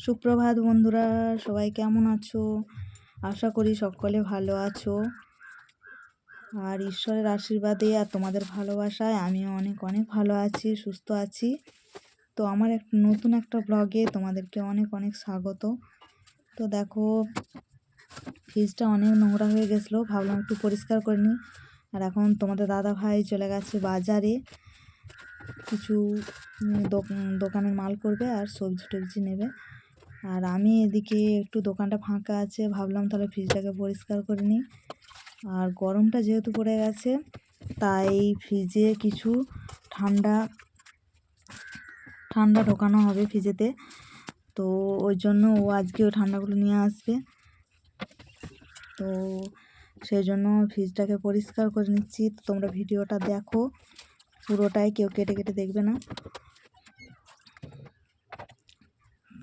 সুপ্রভাত বন্ধুরা, সবাই কেমন আছো? আশা করি সকলে ভালো আছো। আর ঈশ্বরের আশীর্বাদে আর তোমাদের ভালোবাসায় আমিও অনেক অনেক ভালো আছি, সুস্থ আছি। তো আমার এক, নতুন একটা ব্লগে তোমাদেরকে অনেক অনেক স্বাগত। তো দেখো, ফ্রিজটা অনেক নোংরা হয়ে গেছিল, ভাবলাম একটু পরিষ্কার করে নিই। আর এখন তোমাদের দাদা ভাই চলে গেছে বাজারে। কিছু দোকানের মাল করবে আর সবজি টবজি নেবে। আর আমি এদিকে একটু দোকানটা ফাঁকা আছে, ভাবলাম তাহলে ফ্রিজটাকে পরিষ্কার করে নিই। আর গরমটা যেহেতু পড়ে গেছে, তাই ফ্রিজে কিছু ঠান্ডা ঠান্ডা ঢোকানো হবে ফ্রিজেতে। তো ওই জন্য ও আজকে ওই ঠান্ডাগুলো নিয়ে আসবে। তো সেই জন্য ফ্রিজটাকে পরিষ্কার করে নিচ্ছি। তোমরা ভিডিওটা দেখো, পুরোটাই কেউ কেটে কেটে দেখবে না।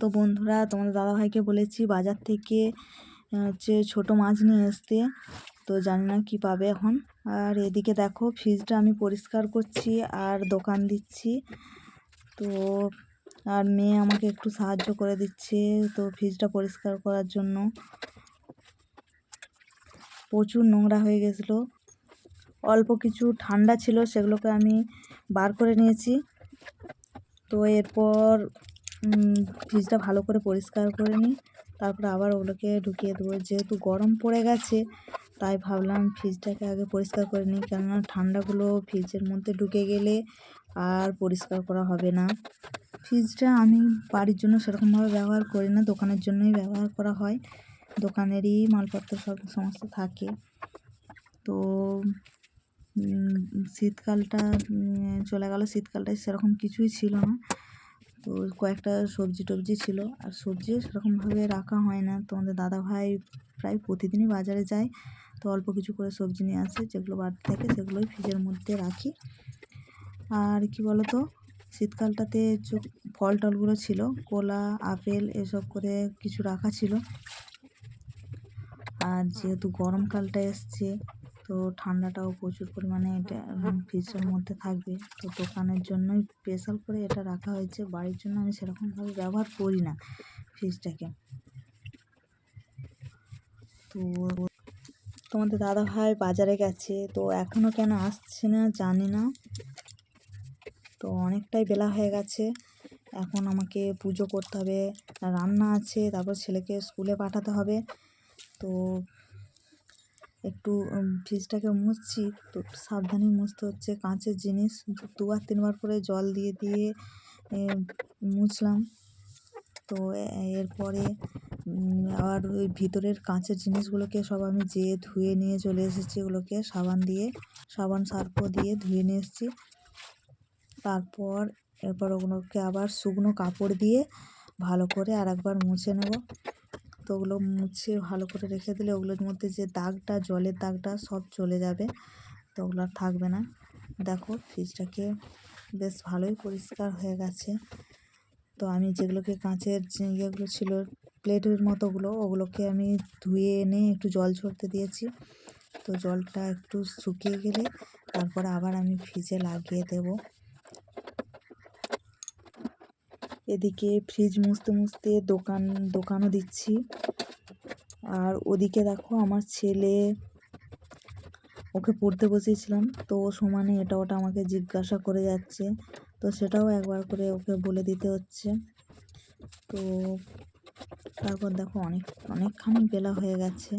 তো বন্ধুরা, তোমাদের দাদাভাইকে বলেছি বাজার থেকে হচ্ছে ছোটো মাছ নিয়ে আসতে। তো জানি না কী পাবে এখন। আর এদিকে দেখো ফ্রিজটা আমি পরিষ্কার করছি আর দোকান দিচ্ছি। তো আর মেয়ে আমাকে একটু সাহায্য করে দিচ্ছে, তো ফ্রিজটা পরিষ্কার করার জন্য। প্রচুর নোংরা হয়ে গেছিল। অল্প কিছু ঠান্ডা ছিল, সেগুলোকে আমি বার করে নিয়েছি। তো এরপর ফ্রিজটা ভালো করে পরিষ্কার করে নিই। তারপরে আবার ওগুলোকে ঢুকিয়ে দেবো। যেহেতু গরম পড়ে গেছে, তাই ভাবলাম ফ্রিজটাকে আগে পরিষ্কার করে নিই। কেননা ঠান্ডাগুলো ফ্রিজের মধ্যে ঢুকে গেলে আর পরিষ্কার করা হবে না। ফ্রিজটা আমি বাড়ির জন্য সেরকমভাবে ব্যবহার করি না, দোকানের জন্যই ব্যবহার করা হয়। দোকানেরই মালপত্র সব সমস্ত থাকে। তো শীতকালটা চলে গেল। শীতকালটায় সেরকম কিছুই ছিল না। তো কয়েকটা সবজি টবজি ছিল। আর সবজিও সেরকমভাবে রাখা হয় না। তোমাদের দাদা ভাই প্রায় প্রতিদিনই বাজারে যায়। তো অল্প কিছু করে সবজি নিয়ে আসে, যেগুলো বাড়ি থাকে সেগুলোই ফ্রিজের মধ্যে রাখি। আর কি বলতো, শীতকালটাতে ফল টলগুলো ছিল, কলা, আপেল এসব করে কিছু রাখা ছিল। আর যেহেতু গরমকালটা এসছে তো ঠান্ডাটাও প্রচুর পরিমাণে এটা ফ্রিজের মধ্যে থাকবে। তো দোকানের জন্যই স্পেশাল করে এটা রাখা হয়েছে। বাড়ির জন্য আমি সেরকমভাবে ব্যবহার করি না ফ্রিজটাকে তো তোমাদের দাদা ভাই বাজারে গেছে। তো এখনও কেন আসছে না জানি না। তো অনেকটাই বেলা হয়ে গেছে। এখন আমাকে পুজো করতে হবে। রান্না আছে, তারপর ছেলেকে স্কুলে পাঠাতে হবে। তো একটু ফ্রিজটাকে মুছছি, তো সাবধানে মুছতে হচ্ছে। কাঁচের জিনিস দুবার, তিনবার করে জল দিয়ে দিয়ে মুছলাম। তো এরপরে আবার ওই ভিতরের কাঁচের জিনিসগুলোকে সব আমি যেয়ে ধুয়ে নিয়ে চলে এসেছি। ওগুলোকে সাবান দিয়ে, সাবান সার্ফ দিয়ে ধুয়ে নিয়ে এসেছি। তারপর, এরপর ওগুলোকে আবার শুকনো কাপড় দিয়ে ভালো করে আর একবার মুছে নেব। তো ওগুলো মুছে ভালো করে রেখে দিলে ওগুলোর মধ্যে যে দাগটা, জলের দাগটা সব চলে যাবে। তো ওগুলো আর থাকবে না। দেখো, ফ্রিজটাকে বেশ ভালোই পরিষ্কার হয়ে গেছে। তো আমি যেগুলোকে কাঁচের ইয়েগুলো ছিল, প্লেটের মতোগুলো, ওগুলোকে আমি ধুয়ে এনে একটু জল ঝরতে দিয়েছি। তো জলটা একটু শুকিয়ে গেলে তারপরে আবার আমি ফ্রিজে লাগিয়ে দেবো। এদিকে ফ্রিজ মুছতে মুছতে দোকান, দোকানও দিচ্ছি। আর ওদিকে দেখো আমার ছেলে, ওকে পড়তে বসিয়েছিলাম। তো ও সমানে এটা ওটা আমাকে জিজ্ঞাসা করে যাচ্ছে। তো সেটাও একবার করে ওকে বলে দিতে হচ্ছে। তো তারপর দেখো অনেক, অনেকখানি বেলা হয়ে গেছে।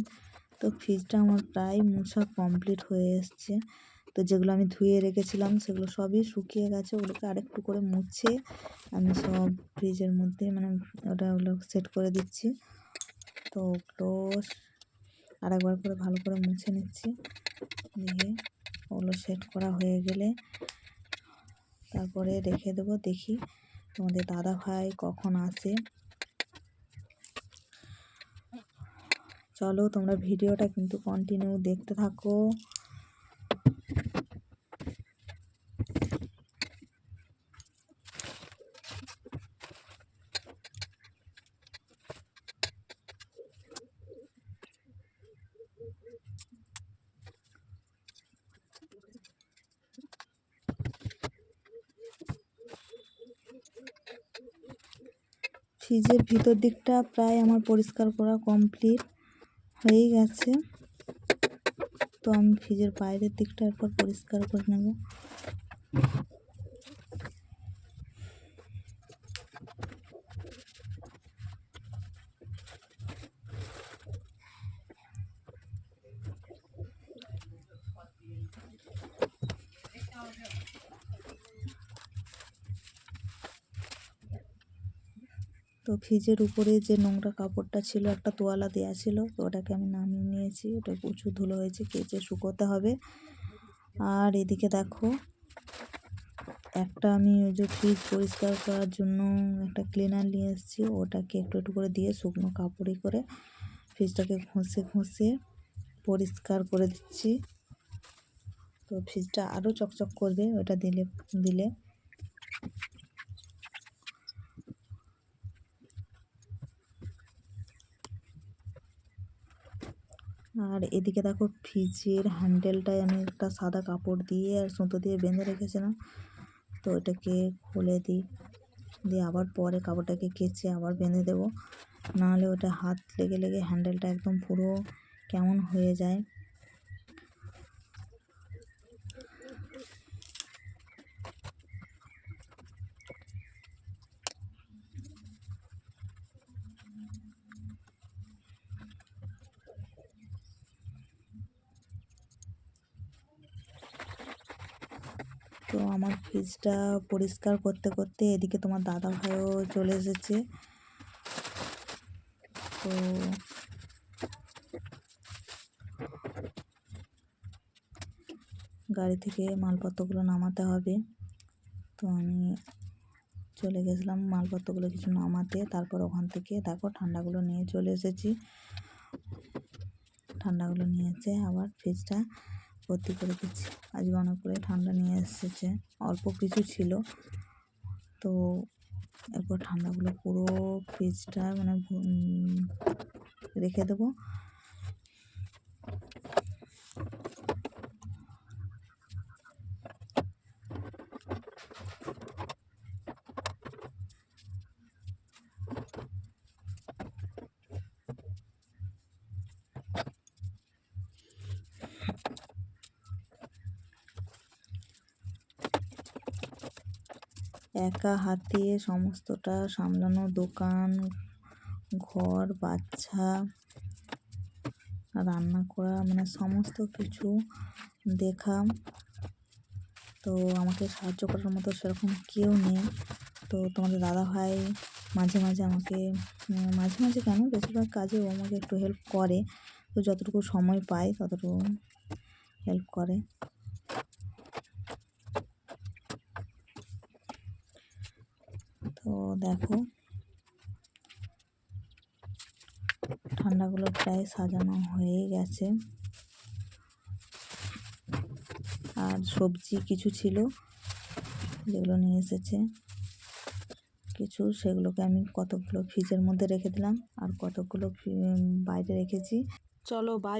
তো ফ্রিজটা আমার প্রায় মোছা কমপ্লিট হয়ে এসছে। তো যেগুলো আমি ধুয়ে রেখেছিলাম সেগুলো সবই শুকিয়ে গেছে, ওগুলোকে আরেকটু করে মুছে আমি সব ফ্রিজের মধ্যে মানে ওটা ওগুলো সেট করে দিচ্ছি। তো ওগুলো আরেকবার করে ভালো করে মুছে নিচ্ছি। দিয়ে ওগুলো সেট করা হয়ে গেলে তারপরে রেখে দেবো, দেখি তোমাদের দাদা ভাই কখন আসে। চলো তোমরা ভিডিওটা কিন্তু কন্টিনিউ দেখতে থাকো। ফ্রিজের ভিতর দিকটা প্রায় আমার পরিষ্কার করা কমপ্লিট হয়ে গেছে। তো আমি ফ্রিজের বাইরের দিকটা একবার পরিষ্কার করে নেব। তো ফ্রিজের উপরে যে নোংরা কাপড়টা ছিল, একটা তোয়ালা দেওয়া ছিল, তো ওটাকে আমি নামিয়ে নিয়েছি। ওটা প্রচুর ধুলো হয়েছে, কেচে শুকোতে হবে। আর এদিকে দেখো, একটা আমি ওই যে ফ্রিজ পরিষ্কার করার জন্য একটা ক্লিনার নিয়ে এসেছি। ওটাকে একটু একটু করে দিয়ে শুকনো কাপড়ে করে ফ্রিজটাকে ঘষে ঘষে পরিষ্কার করে দিচ্ছি। তো ফ্রিজটা আরও চকচক করবে, ওটা দিলে দিলে। আর এদিকে দেখো ফ্রিজের হ্যান্ডেলটায় আমি একটা সাদা কাপড় দিয়ে আর সুতো দিয়ে বেঁধে রেখেছিলাম। তো এটাকে খুলে দিই, দিয়ে আবার পরে কাপড়টাকে কেচে আবার বেঁধে দেবো। নাহলে ওটা হাত লেগে লেগে হ্যান্ডেলটা একদম পুরো কেমন হয়ে যায়। তো আমার ফ্রিজটা পরিষ্কার করতে করতে এদিকে তোমার দাদা ভাইও চলে এসেছে। তো গাড়ি থেকে মালপত্রগুলো নামাতে হবে। তো আমি চলে গেছিলাম মালপত্রগুলো কিছু নামাতে, তারপর ওখান থেকে দেখো ঠান্ডাগুলো নিয়ে চলে এসেছি। ঠান্ডাগুলো নিয়েছে আবার ফ্রিজটা ভর্তি করে দিচ্ছি। আজ অনেক করে ঠান্ডা নিয়ে এসেছে। অল্প কিছু ছিল। তো এরপর ঠান্ডাগুলো পুরো ফ্রিজটা মানে রেখে দেবো। একা হাতে সমস্তটা সামলানো, দোকান, ঘর, বাচ্চা, রান্না করা মানে সমস্ত কিছু দেখা। তো আমাকে সাহায্য করার মতো সেরকম কেউ নেই। তো তোমাদের দাদা ভাই মাঝে মাঝে আমাকে মাঝে মাঝে কেন? বেশিরভাগ কাজে ও আমাকে একটু হেল্প করে। তো যতটুকু সময় পায় ততটুকু হেল্প করে। তো দেখো। ঠান্ডাগুলো প্রায় সাজানো হয়ে গেছে। আর সবজি কিছু ছিল যেগুলো নিয়ে এসেছে। কিছু সেগুলোকে আমি কতগুলো ফ্রিজের মধ্যে রেখে দিলাম আর কতগুলো বাইরে রেখেছি। চলো বাই